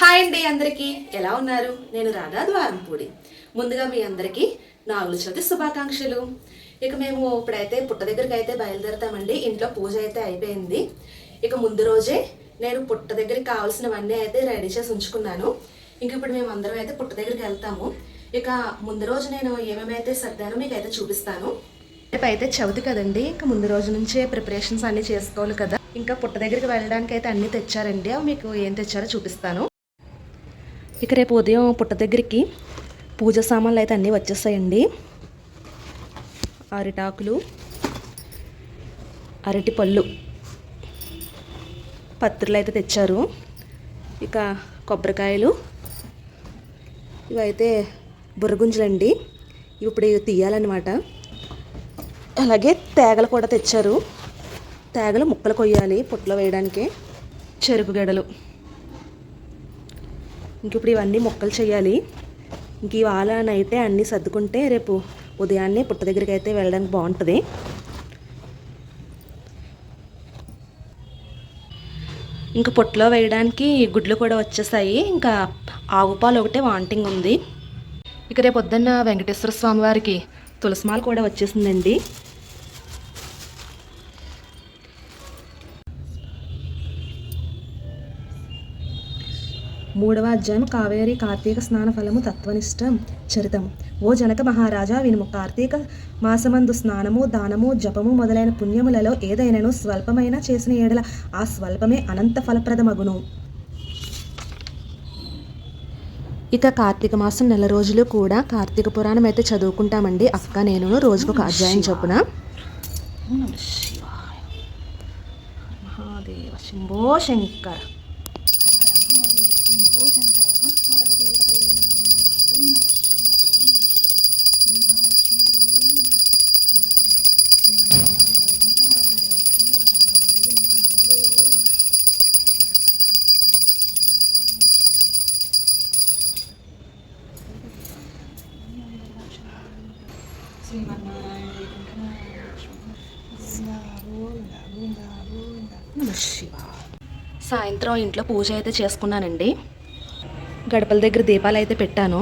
Hi అండి అందరికీ. ఎలా ఉన్నారు? నేను రాధా ద్వారంపూడి. ముందుగా మీ అందరికీ నాగుల చవితి శుభాకాంక్షలు. ఇక మేము ఇప్పుడైతే పుట్ట దగ్గరికి అయితే బయలుదేరుతామండి. ఇంట్లో పూజ అయితే అయిపోయింది. ఇక ముందు రోజే నేను పుట్ట దగ్గరికి కావాల్సినవన్నీ అయితే రెడీ చేసి ఉంచుకున్నాను. ఇంక ఇప్పుడు మేము అందరం అయితే పుట్ట దగ్గరికి వెళ్తాము. ఇక ముందు రోజు నేను ఏమేమైతే సర్దానో మీకు అయితే చూపిస్తాను. రేపు అయితే చవితి కదండి. ఇంకా ముందు రోజు నుంచే ప్రిపరేషన్స్ అన్నీ చేసుకోవాలి కదా. ఇంకా పుట్ట దగ్గరికి వెళ్ళడానికి అయితే అన్నీ తెచ్చారండి. మీకు ఏం తెచ్చారో చూపిస్తాను. ఇక రేపు ఉదయం పుట్ట దగ్గరికి పూజ సామాన్లు అయితే అన్నీ వచ్చేస్తాయండి. అరిటాకులు అరటి పళ్ళు పత్రులు అయితే తెచ్చారు. ఇక కొబ్బరికాయలు ఇవైతే బుర్రగుంజలండి ఇవి ఇప్పుడు ఇవి తీయాలన్నమాట. అలాగే తేగలు కూడా తెచ్చారు. తేగలు ముక్కలు కొయ్యాలి పుట్టలో వేయడానికి. చెరుకు గడలు. ఇంక ఇప్పుడు ఇవన్నీ మొక్కలు చేయాలి. ఇంక ఇవాళ అన్నీ సర్దుకుంటే రేపు ఉదయాన్నే పుట్ట దగ్గరికి అయితే వెళ్ళడానికి బాగుంటుంది. ఇంకా పుట్టలో వేయడానికి గుడ్లు కూడా వచ్చేసాయి. ఇంకా ఆవు పాలు ఒకటే వాంటింగ్ ఉంది. ఇక రేపు పొద్దున్న వెంకటేశ్వర స్వామి వారికి తులసిమాల కూడా వచ్చేసిందండి. మూడవ అధ్యాయం కావేరి కార్తీక స్నాన ఫలము తత్వనిష్టం చరితం ఓ జనక మహారాజా వినుము కార్తీక మాసమందు స్నానము దానము జపము మొదలైన పుణ్యములలో ఏదైనాను స్వల్పమైన చేసిన ఏడల ఆ స్వల్పమే అనంత ఫలప్రదమగును. ఇక కార్తీక మాసం నెల రోజులు కూడా కార్తీక పురాణం అయితే చదువుకుంటామండి. అక్క నేను రోజుకు ఒక అధ్యాయం చొప్పున. మహాదేవ శంభో సాయంత్రం ఇంట్లో పూజ అయితే చేసుకున్నానండి. గడపల దగ్గర దీపాలు అయితే పెట్టాను.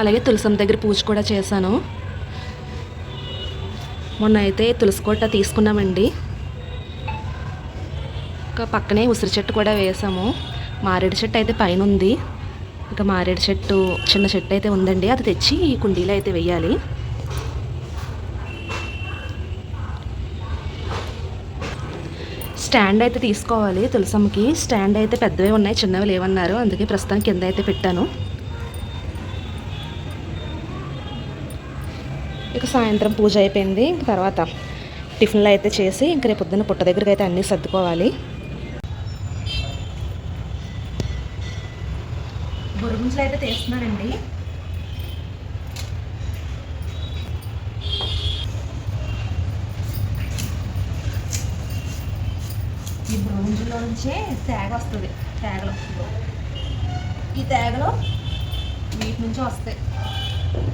అలాగే తులసం దగ్గర పూజ కూడా చేశాను. మొన్న అయితే తులసి కోట తీసుకున్నామండి. ఇంకా పక్కనే ఉసిరి చెట్టు కూడా వేసాము. మారేడు చెట్టు అయితే పైన ఉంది. ఇంకా మారేడు చెట్టు చిన్న చెట్టు అయితే ఉందండి. అది తెచ్చి ఈ కుండీలో అయితే వేయాలి. స్టాండ్ అయితే తీసుకోవాలి. తులసమ్మకి స్టాండ్ అయితే పెద్దవే ఉన్నాయి చిన్నవి లేవన్నారు. అందుకే ప్రస్తుతానికి కింద అయితే పెట్టాను. ఇక సాయంత్రం పూజ అయిపోయింది. ఇంక తర్వాత టిఫిన్లు అయితే చేసి ఇంక రేపు పొద్దున్న పుట్ట దగ్గరికి అయితే అన్నీ సర్దుకోవాలి. బురుగుంచులు అయితే తీస్తున్నానండి. నుంచే తేగ వస్తుంది తేగలు. ఈ తేగలు వీటి నుంచి వస్తాయి.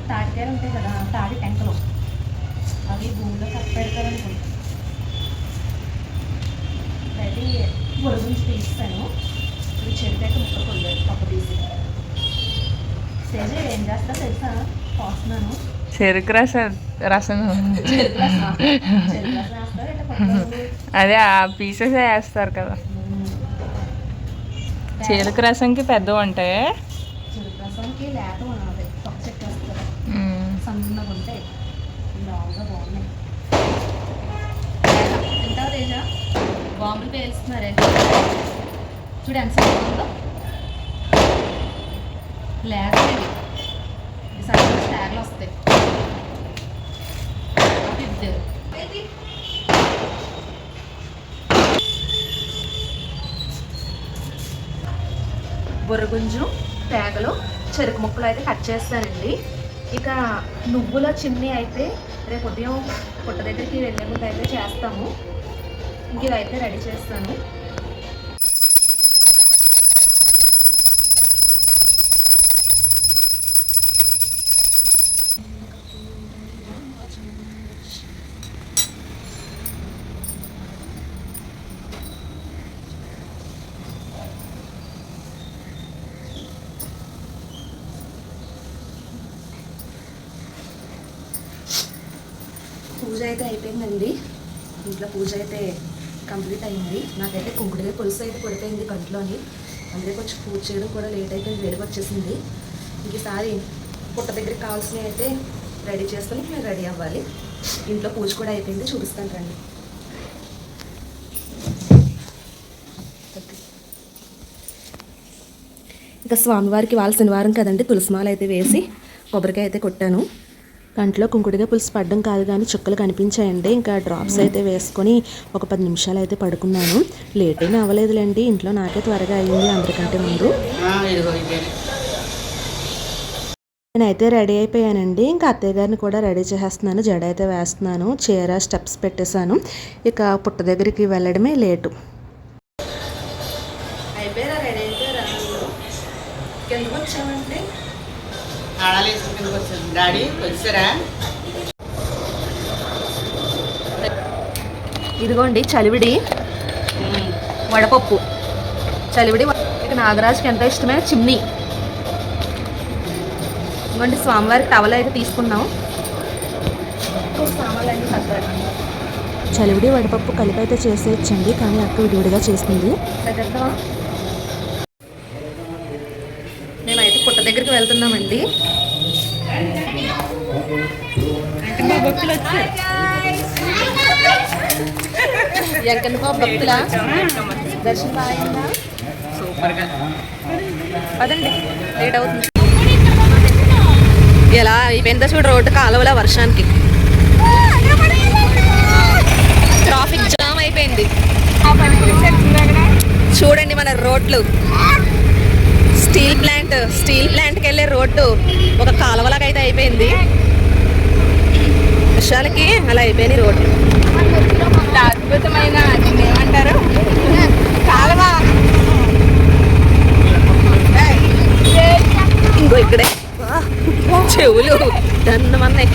తాటికాయలు ఉంటాయి కదా తాటి టెంకలు అవి భూమిలో కప్ప పెడతారు అనుకుంటా అయితే బుర్ర నుంచి తీస్తాను. ఇప్పుడు చెరుకైతే ముక్క కొయ్యాలి పక్క తీసి. సేజ ఏం చేస్తా తెలుసా? పోస్తున్నాను. చెరుకు రసం రసం. చెరుకు రసం చెరుకు రసం వేస్తా లేదా పప్పు అదే ఆ పీసెస్ వేస్తారు కదా. చెరుకు రసంకి పెద్ద ఉంటాయి బాంబులు పేలుస్తున్నారే. చూడు ఎంత లేకపోతే వస్తాయి. ఇద్దరు బుర్రగుంజు తేగలు చెరుకు ముక్కలు అయితే కట్ చేస్తానండి ఇక నువ్వుల చిమ్నీ అయితే రేపు ఉదయం పుట్ట దగ్గరికి వెళ్ళే ముందు అయితే చేస్తాము. ఇంక ఇవైతే రెడీ చేస్తాను. అయితే అయిపోయిందండి. ఇంట్లో పూజ అయితే కంప్లీట్ అయింది. నాకైతే కుంకుడుగా పులుసు అయితే పడిపోయింది కంట్లోని. అందుకే కొంచెం పూజ చేయడం కూడా లేట్ అయిపోయింది వేడికి వచ్చేసింది. ఇంకసారి పుట్ట దగ్గరికి కావాల్సినవి అయితే రెడీ చేసుకొని మేము రెడీ అవ్వాలి. ఇంట్లో పూజ కూడా అయిపోయింది చూపిస్తాను రండి. ఇంకా స్వామివారికి వాళ్ళ శనివారం కదండి తులసిమాల అయితే వేసి కొబ్బరికాయ అయితే కొట్టాను. కంట్లో కుంకుడిగా పులుసు పడ్డం కాదు కానీ చుక్కలు కనిపించాయండి. ఇంకా డ్రాప్స్ అయితే వేసుకొని ఒక పది నిమిషాలు అయితే పడుకున్నాను. లేట్ అయినా అవ్వలేదులేండి. ఇంట్లో నాకే త్వరగా అయ్యింది అందరికంటే ముందు. నేనైతే రెడీ అయిపోయానండి. ఇంకా అత్తయ్య గారిని కూడా రెడీ చేసేస్తున్నాను. జడ అయితే వేస్తున్నాను. చీర స్టెప్స్ పెట్టేశాను. ఇక పుట్ట దగ్గరికి వెళ్ళడమే లేటు. అయిపోయారా? రెడీ అయిపోయారా? ఎందుకు వచ్చామంటే ఆడాలు వేసుకుని కిందకి వచ్చాను డాడీ వచ్చారా? ఇదిగోండి చలివిడి. వడపప్పు. చలివిడి ఇక నాగరాజుకి ఎంత ఇష్టమైన చిమ్నీ? ఇదిగోండి స్వామివారికి టవల్ అయితే తీసుకున్నాం చలివిడి వడపప్పు కలిపి అయితే చేసేయచ్చండి కానీ అక్క విడివిడిగా చేస్తుంది. మేమైతే పుట్ట దగ్గరికి వెళ్తున్నామండి. ఎంకన్న భక్తుల దర్శనం బాగా సూపర్గా పదండి లేట్ అవుతుంది ఎలా అయిపోయిందో చూడు రోడ్డు కాలువల వర్షానికి ట్రాఫిక్ జామ్ అయిపోయింది చూడండి మన రోడ్లు స్టీల్ ప్లాంట్ స్టీల్ ప్లాంట్కి వెళ్ళే రోడ్డు ఒక కాలువలాగా అయితే అయిపోయింది. వర్షాలకి అలా అయిపోయినాయి రోడ్లు. అద్భుతమైన ఏమంటారు? కాలువ. ఇంకో ఇక్కడే. చెవులు దన్నమన్నాయి.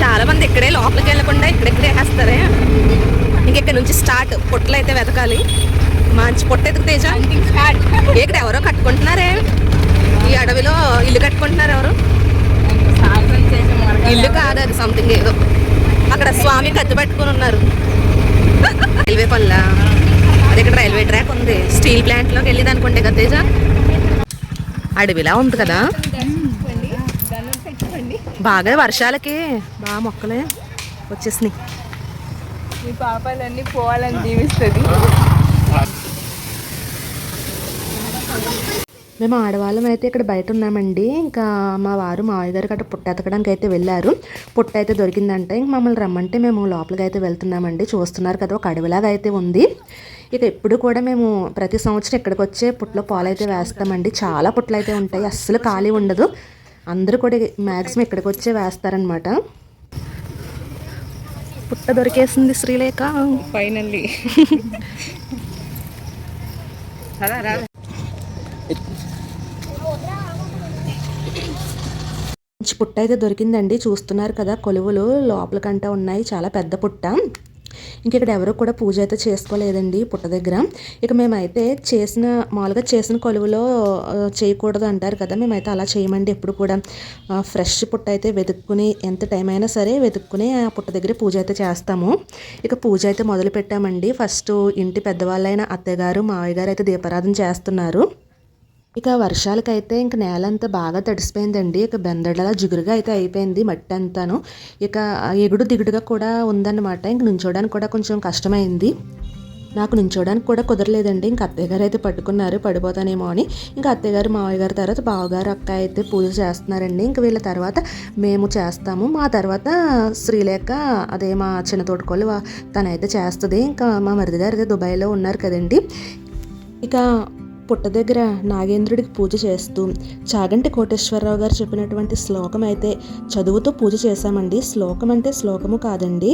చాలా మంది ఇక్కడే లోపలికి వెళ్ళకుండా ఇక్కడెక్కడే వేస్తారే. ఇంకెక్కడ నుంచి స్టార్ట్ పొట్లు అయితే వెతకాలి. మంచి పొట్టు ఎదుగు తేజ? ఇక్కడ ఎవరో కట్టుకుంటున్నారే? ఈ అడవిలో ఇల్లు కట్టుకుంటున్నారు ఎవరు? ఇల్లు కాదు అది సంథింగ్ ఏదో. అక్కడ స్వామి కత్తి పెట్టుకుని ఉన్నారు. రైల్వే పల్ల అది ఇక్కడ రైల్వే ట్రాక్ ఉంది. స్టీల్ ప్లాంట్లోకి వెళ్ళేది అనుకుంటే కదా తేజ? అడవిలా ఉంది కదా? బాగా వర్షాలకి. బాగా మొక్కలే వచ్చేసినాయి. మీ పాపాలన్నీ పోవాలని జీవిస్తుంది మేము ఆడవాళ్ళం అయితే ఇక్కడ బయట ఉన్నామండి ఇంకా మా వారు మావయ్య గారు గట్రా పుట్ట ఎతకడానికి అయితే వెళ్ళారు. పుట్ట అయితే దొరికిందంటే. ఇంక మమ్మల్ని రమ్మంటే మేము లోపలికి అయితే వెళ్తున్నామండి. చూస్తున్నారు కదా ఒక అడవిలాగా అయితే ఉంది. ఇక ఎప్పుడు కూడా మేము ప్రతి సంవత్సరం ఇక్కడికి వచ్చే పుట్టలో పాలు అయితే వేస్తామండి. చాలా పుట్టలు అయితే ఉంటాయి. అస్సలు ఖాళీ ఉండదు. అందరూ కూడా మ్యాక్సిమం ఇక్కడికి వచ్చే వేస్తారనమాట పుట్ట దొరికేసింది శ్రీలేఖ. ఫైనల్లీ మంచి పుట్ట అయితే దొరికిందండి. చూస్తున్నారు కదా కొలువులు లోపలికంటా ఉన్నాయి. చాలా పెద్ద పుట్ట. ఇంక ఇక్కడ ఎవరు కూడా పూజ అయితే చేసుకోలేదండి పుట్ట దగ్గర. ఇక మేమైతే చేసిన మామూలుగా చేసిన కొలువులో చేయకూడదు అంటారు కదా. మేమైతే అలా చేయమండి ఎప్పుడు కూడా. ఫ్రెష్ పుట్ట అయితే వెతుక్కుని ఎంత టైం అయినా సరే వెతుక్కుని ఆ పుట్ట దగ్గర పూజ అయితే చేస్తాము. ఇక పూజ అయితే మొదలు పెట్టామండి ఫస్ట్ ఇంటి పెద్దవాళ్ళైన అత్తయ్య గారు మావయ్య గారు అయితే దీపారాధన చేస్తున్నారు. ఇక వర్షాలకైతే ఇంక నేల అంతా బాగా తడిసిపోయిందండి. ఇక బెందడలా జిగురుగా అయితే అయిపోయింది మట్టి అంతాను. ఇక ఎగుడు దిగుడుగా కూడా ఉందన్నమాట. ఇంక నుంచోడానికి కూడా కొంచెం కష్టమైంది. నాకు నుంచోడానికి కూడా కుదరలేదండి. ఇంక అత్తయ్యగారు అయితే పట్టుకున్నారు. పడిపోతానేమో అని. ఇంకా అత్తయ్యగారు మావయ్య గారి తర్వాత బావగారు అక్క అయితే పూజ చేస్తున్నారండి. ఇంక వీళ్ళ తర్వాత మేము చేస్తాము. మా తర్వాత శ్రీలేఖ అదే మా చిన్న తోటకోళ్ళు తనైతే చేస్తుంది. ఇంకా మా మరిది గారు అయితే దుబాయ్లో ఉన్నారు కదండి. ఇక పుట్ట దగ్గర నాగేంద్రుడికి పూజ చేస్తూ చాగంటి కోటేశ్వరరావు గారు చెప్పినటువంటి శ్లోకం అయితే చదువుతూ పూజ చేశామండి. శ్లోకం అంటే శ్లోకము కాదండి.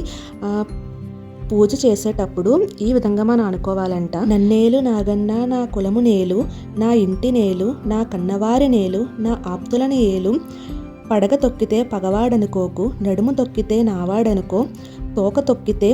పూజ చేసేటప్పుడు ఈ విధంగా మనం అనుకోవాలంట. నన్నేలు నాగన్న నా కులము నేలు నా ఇంటి నేలు నా కన్నవారి నేలు నా ఆప్తులని ఏలు పడగ తొక్కితే పగవాడనుకోకు నడుము తొక్కితే నావాడనుకో తోక తొక్కితే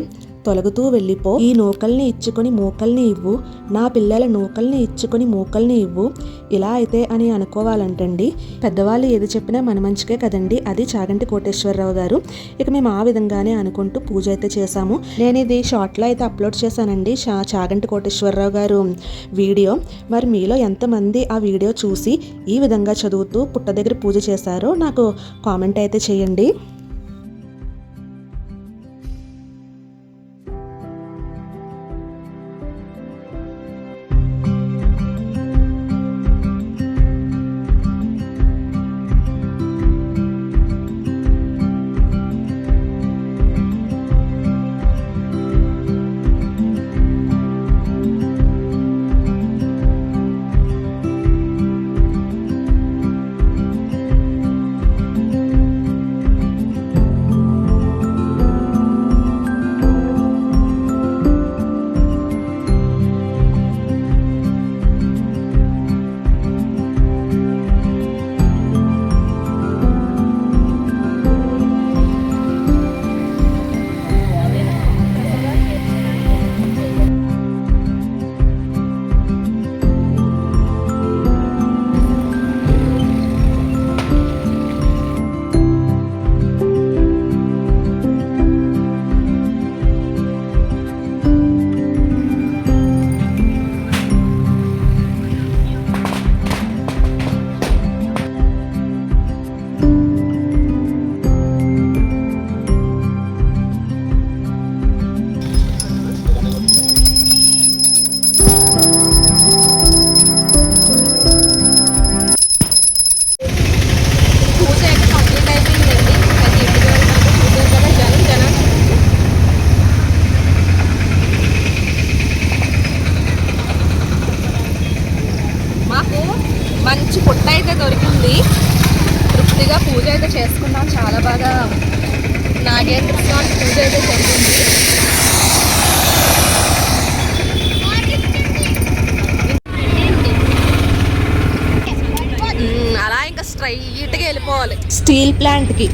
తొలగుతూ వెళ్ళిపో. ఈ నూకల్ని ఇచ్చుకొని మూకల్ని ఇవ్వు. నా పిల్లల నూకల్ని ఇచ్చుకొని మూకల్ని ఇవ్వు. ఇలా అయితే అని అనుకోవాలంటండి. పెద్దవాళ్ళు ఏది చెప్పినా మన మంచికే కదండి. అది చాగంటి కోటేశ్వరరావు గారు. ఇక మేము ఆ విధంగానే అనుకుంటూ పూజ అయితే చేశాము. నేను ఇది షార్ట్లో అయితే అప్లోడ్ చేశానండి. చా- చాగంటి కోటేశ్వరరావు గారు వీడియో. మరి మీలో ఎంతమంది ఆ వీడియో చూసి ఈ విధంగా చదువుతూ పుట్ట దగ్గర పూజ చేశారో నాకు కామెంట్ అయితే చేయండి. వెళ్ళిపోవాలి. స్టీల్ ప్లాంట్కి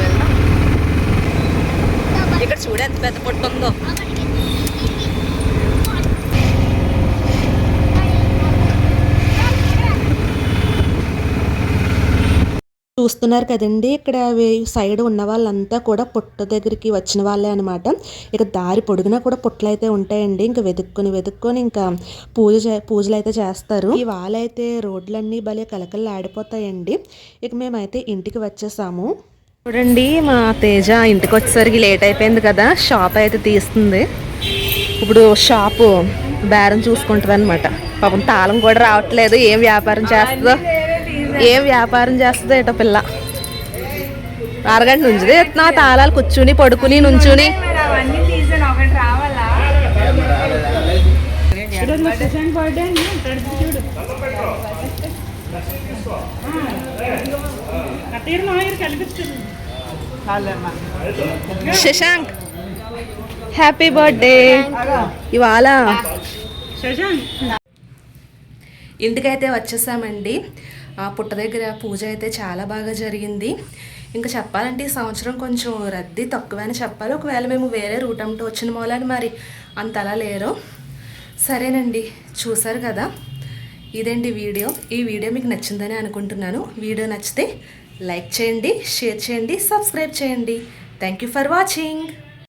వెళ్దాం. ఇక్కడ చూడ ఎంత పెద్ద పుట్ట ఉందో. చూస్తున్నారు కదండి. ఇక్కడ సైడ్ ఉన్న వాళ్ళంతా కూడా పుట్ట దగ్గరికి వచ్చిన వాళ్ళే అనమాట ఇక దారి పొడుగునా కూడా పుట్టలు అయితే ఉంటాయండి. ఇంకా వెతుక్కొని వెతుక్కొని ఇంకా పూజ చే- పూజలు అయితే చేస్తారు. ఈ వాళ్ళైతే రోడ్లన్నీ భలే కలకలు ఆడిపోతాయండి ఇక మేమైతే ఇంటికి వచ్చేసాము. చూడండి మా తేజ ఇంటికి వచ్చేసరికి లేట్ అయిపోయింది కదా. షాప్ అయితే తీస్తుంది. ఇప్పుడు షాపు బేరం చూసుకుంటుంది అనమాట పాపం తాళం కూడా రావట్లేదు. ఏం వ్యాపారం చేస్తుందో. ఏం వ్యాపారం చేస్తుందో ఏటో పిల్ల. అరగంట నుంచి ఎత్తున్నా తాళాలు కూర్చుని పడుకుని నుంచుని. Shashank happy birthday. ఇవాళ ఇంటికైతే వచ్చేసామండి. ఆ పుట్ట దగ్గర పూజ అయితే చాలా బాగా జరిగింది. ఇంకా చెప్పాలంటే ఈ సంవత్సరం కొంచెం రద్దీ తక్కువని చెప్పాలి. ఒకవేళ మేము వేరే రూట్ అమ్మటం వచ్చిన మూలని మరి అంతలా లేరు. సరేనండి చూసారు కదా? ఇదేంటి వీడియో? ఈ వీడియో మీకు నచ్చిందని అనుకుంటున్నాను. వీడియో నచ్చితే లైక్ చేయండి షేర్ చేయండి సబ్స్క్రైబ్ చేయండి. Thank you for watching